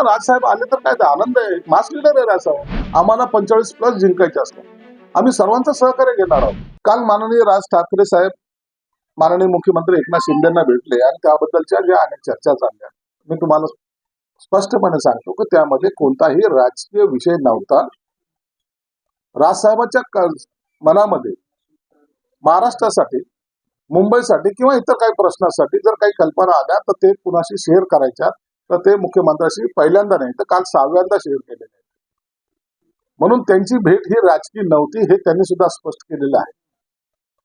ना राजसाहेब आले तर काय आनंद आहे? मास लिडर आहे राजसाहेब आम्हाला पंचेचाळीस प्लस जिंकायचे असतात. आम्ही सर्वांचं सहकार्य घेणार आहोत. काल माननीय राज ठाकरे साहेब माननीय मुख्यमंत्री एकनाथ शिंदेना भेटले आणि त्याबद्दलच्या ज्या अनेक चर्चा चालल्या मी तुम्हाला स्पष्टपणे सांगतो की त्यामध्ये कोणताही राजकीय विषय नव्हता. राजसाहेबांच्या मनामध्ये महाराष्ट्रासाठी मुंबईसाठी किंवा इतर काही प्रश्नासाठी जर काही कल्पना आल्या तर ते कुणाशी शेअर करायच्या तर ते मुख्यमंत्र्याशी पहिल्यांदा नाही तर काल सहाव्यांदा शेअर केलेले आहे म्हणून त्यांची भेट ही राजकीय नव्हती हे त्यांनी सुद्धा स्पष्ट केलेलं आहे.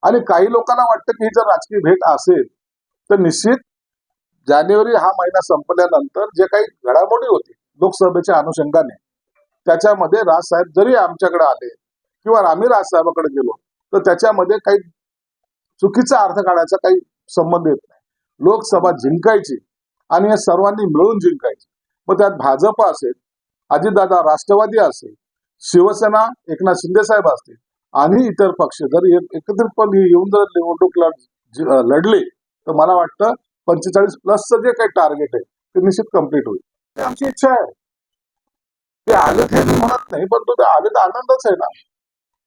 आणि काही लोकांना वाटतं की ही जर राजकीय भेट असेल तर निश्चित जानेवारी हा महिना संपल्यानंतर जे काही घडामोडी होती लोकसभेच्या अनुषंगाने त्याच्यामध्ये राजसाहेब जरी आमच्याकडे आले किंवा आम्ही राजसाहेबाकडे गेलो तर त्याच्यामध्ये काही चुकीचा अर्थ काढायचा काही संबंध येत नाही. लोकसभा जिंकायची आणि हे सर्वांनी मिळून जिंकायचे. मग त्यात भाजप असेल अजितदादा राष्ट्रवादी असेल शिवसेना एकनाथ शिंदे साहेब असतील आणि इतर पक्ष जर एकत्रितपणे येऊन जर निवडणूक लढले तर मला वाटतं पंचेचाळीस प्लसचं जे काही टार्गेट आहे ते निश्चित कंप्लीट होईल. आमची इच्छा आहे. ते आले ते मी म्हणत नाही पण तो ते आले तर आनंदच आहे ना.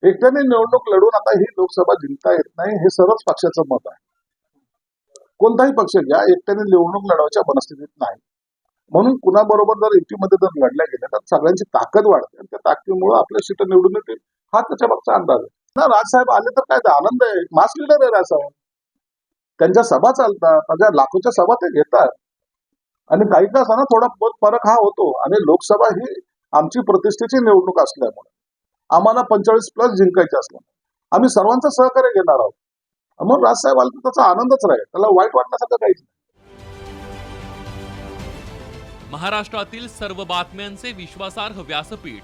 एकट्याने निवडणूक लढून आता ही लोकसभा जिंकता येत नाही हे सर्वच पक्षाचं मत आहे. कोणताही पक्ष घ्या एकट्याने निवडणूक लढवायच्या मनस्थितीत नाही. म्हणून कुणाबरोबर जर युतीमध्ये जर लढल्या गेल्या तर सगळ्यांची ताकद वाढते आणि त्या ताकदीमुळे आपल्या सीट निवडून येतील. हा त्याच्या मागचा अंदाज आहे. ना राजसाहेब आले तर काय आनंद आहे. मास लिडर आहे राजसाहेब. त्यांच्या सभा चालतात त्यांच्या लाखोच्या सभा ते घेतात. आणि काही का असताना थोडा फरक हा होतो. आणि लोकसभा ही आमची प्रतिष्ठेची निवडणूक असल्यामुळे. आम्हाला पंचेचाळीस प्लस जिंकायची असल्यामुळे. आम्ही सर्वांचं सहकार्य घेणार आहोत. म्हणून राजसाहेब आले तर त्याचा आनंदच राहील. त्याला वाईट वाटण्यासारखं काहीच नाही. महाराष्ट्रातील सर्व बातम्यांचे विश्वासार्ह व्यासपीठ.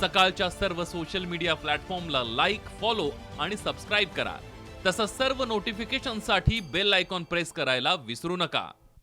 सकाळच्या सर्व सोशल मीडिया प्लॅटफॉर्मला लाईक फॉलो आणि सबस्क्राईब करा. तसंच सर्व नोटिफिकेशनसाठी बेल आयकॉन प्रेस करायला विसरू नका.